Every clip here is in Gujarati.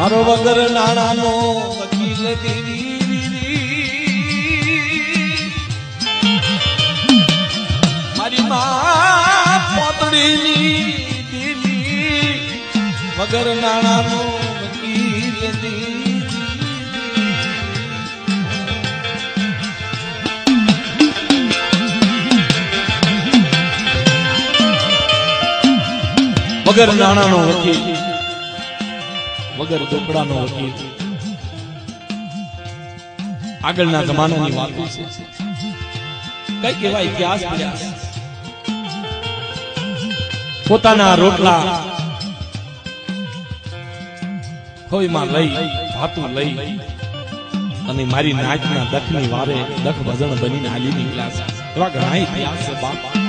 મારો વગર નાણાનો વકીલ દેવી મારી માં પોતડીની દેવી વગર નાણાનો વકીલ દેવી. વગર નાણાનો વકીલ. વગર ચોપડાનો વકીલ. આગળના જમાનાની વાતો છે. કઈ કહેવાય ઇતિહાસ પોતાના રોટલા ખોઈમાં લઈ, ભાતું લઈ અને મારી નાચના દખની વારે દખ ભજન બનીને હાલી નીકળ્યા છે. એવા ઘણા ઇતિહાસ છે, બાપ.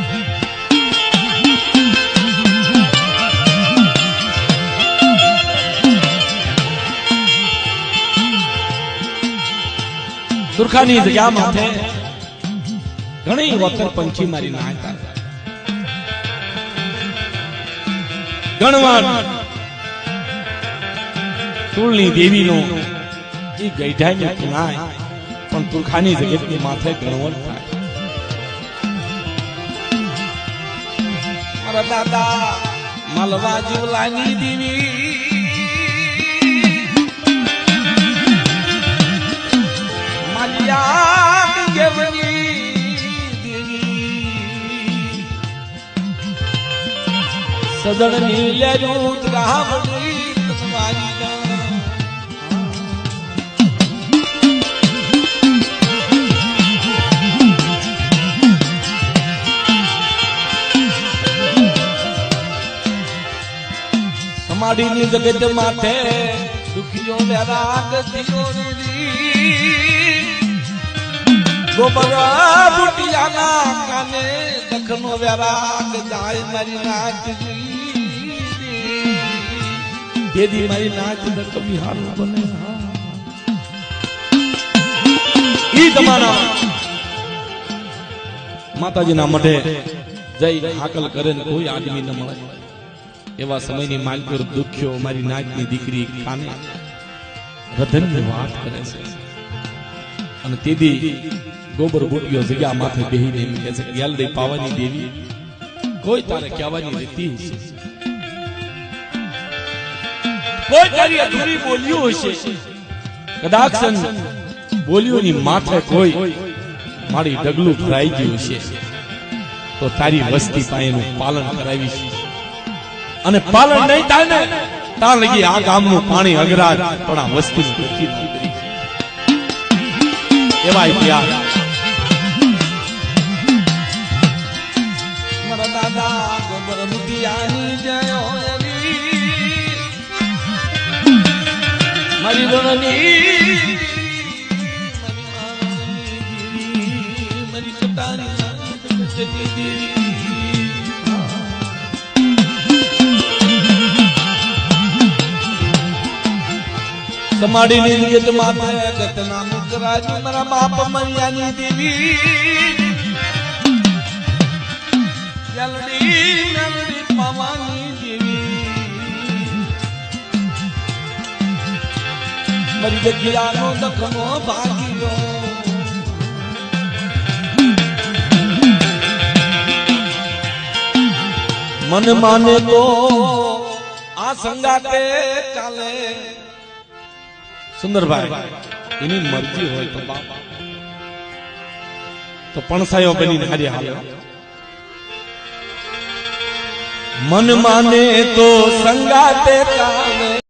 સુરખાની જગ્યા માથે ઘણી વખત પંખી મારી નાખતા ગણવાન તુલની દેવીનો એ ગઈઢાઈ ખુનાય પણ તુરખાની જગતની માથે ગણવટ થાય. મારા દાદા મલવા જીવલાની દેવી. સદણની લેરું રાવણી તમારી ના સમાડીની જગત માથે દુખીઓ વેરાગ થયો રી ગોબર કાને દખનો વેરાગ જાય મારી નાચજી દેદી મારી નાચ દખ બિહાર બને. ઈ તમારા માતાજીના મઢે જઈ હાકલ કરે ને કોઈ આદમી ન મળે. એવા સમયની માલકુર દુખ્યો, મારી નાચની દીકરી કાને રધનની વાત કરે છે. અને તેદી ગોબર બુટ્યો જગ્યા માથે બેહીને એમ કહે છે યાલડી પાવાની દેવી, કોઈ તારે કહેવાની રીતિ હશે. કોઈ તારી અધૂરી બોલ્યું હશે કદાચ બોલ્યોની માથે કોઈ મારી ડગલું ભરાઈ ગયું હશે તો તારી વસ્તી પાસેનું પાલન કરાવીશ. અને પાલન નહીં થાય ને તાર લગી આ ગામનું પાણી અગરાજ પણ આ વસ્તી એવા ઇતિહાસ. દાદા ગોબર મુદિયાની જય મારી રણની મારી સતાની દેવી. સમાડીની નિયત માથે ગતના મુકરાજી મારા બાપ મરિયાની દેવી. જલડી નલડી પવાની મારી જગ્યાનો દખનો ભાગ્યો. મન માને તો આ સંગાતે ચાલે. સુંદરભાઈ, એની મરજી હોય તો બાપા. તો પણસાયો બની હારી હાલે મન માને તો સંગાતે કાલે